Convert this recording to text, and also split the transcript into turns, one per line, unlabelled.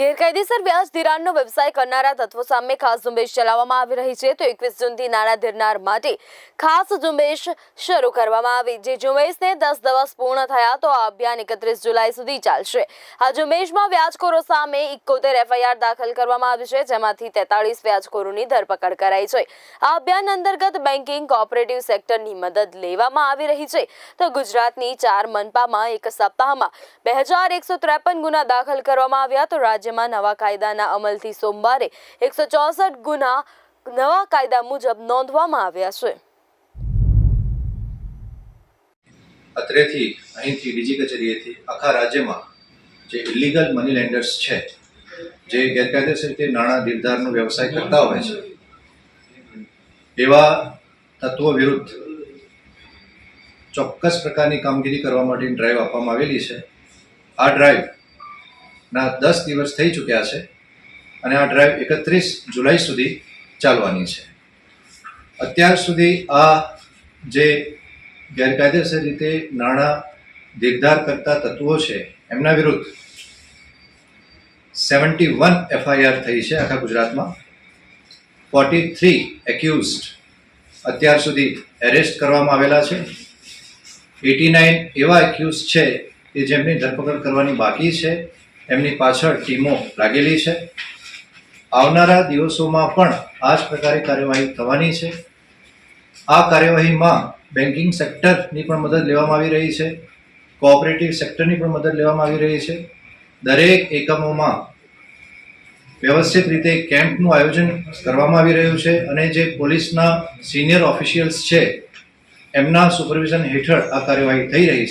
ગેરકાયદેસર વ્યાજ ધિરાણનો વ્યવસાય કરનારા તત્વો સામે ખાસ ઝુંબેશ ચલાવવામાં આવી રહી છે. તો એકવીસ જૂનથી નાણાં ધીરનાર માટે ખાસ ઝુંબેશ શરૂ કરવામાં આવી. જે ઝુંબેશને દસ દિવસ પૂર્ણ થયા તો આ અભિયાન એકત્રીસ જુલાઈ સુધી ચાલશે. આ ઝુંબેશમાં વ્યાજખોરો સામે ઇકોતેર એફઆઈઆર દાખલ કરવામાં આવી છે, જેમાંથી તેતાળીસ વ્યાજખોરોની ધરપકડ કરાઈ છે. આ અભિયાન અંતર્ગત બેન્કિંગ, કોઓપરેટિવ સેક્ટરની મદદ લેવામાં આવી રહી છે. તો ગુજરાતની ચાર મનપામાં એક સપ્તાહમાં બે હજાર એકસો ત્રેપન ગુના દાખલ કરવામાં આવ્યા. તો રાજ્યમાં નવા કાયદાના અમલથી સોમવારે એકસો ચોસઠ ગુના નવા કાયદા મુજબ નોંધવામાં આવ્યા છે.
અત્રેથી અહીંથી બીજી કચેરીએથી આખા રાજ્યમાં જે ઇલીગલ મની લેન્ડર્સ છે, જે ગેરકાયદેસર રીતે નાણાં નિર્ધારનો વ્યવસાય કરતા હોય છે, એવા તત્વો વિરુદ્ધ ચોક્કસ પ્રકારની કામગીરી કરવા માટેની ડ્રાઈવ આપવામાં આવેલી છે. આ ડ્રાઈવના દસ દિવસ થઈ ચૂક્યા છે અને આ ડ્રાઈવ એકત્રીસ જુલાઈ સુધી ચાલવાની છે. અત્યાર સુધી આ જે ગેરકાયદેસર રીતે નાણાં નિર્ધાર કરતા તત્વો છે, એમના વિરુદ્ધ સેવન્ટી વન એફઆઈઆર થઈ છે આખા ગુજરાતમાં. ફોર્ટી થ્રી એક્યુઝડ અત્યાર સુધી એરેસ્ટ કરવામાં આવેલા છે. એટી નાઇન એવા એક્યુઝ છે કે જેમની ધરપકડ કરવાની બાકી છે. એમની પાછળ ટીમો લાગેલી છે. આવનારા દિવસોમાં પણ આ જ પ્રકારે કાર્યવાહી થવાની છે. આ કાર્યવાહીમાં બેન્કિંગ સેક્ટરની પણ મદદ લેવામાં આવી રહી છે. કોઓપરેટિવ સેક્ટરની પણ મદદ લેવામાં આવી રહી છે. દરેક એકમોમાં વ્યવસ્થિત રીતે કેમ્પનું આયોજન કરવામાં આવી રહ્યું છે અને જે પોલીસના સિનિયર ઓફિશિયલ્સ છે, એમના સુપરવિઝન હેઠળ આ કાર્યવાહી થઈ રહી છે.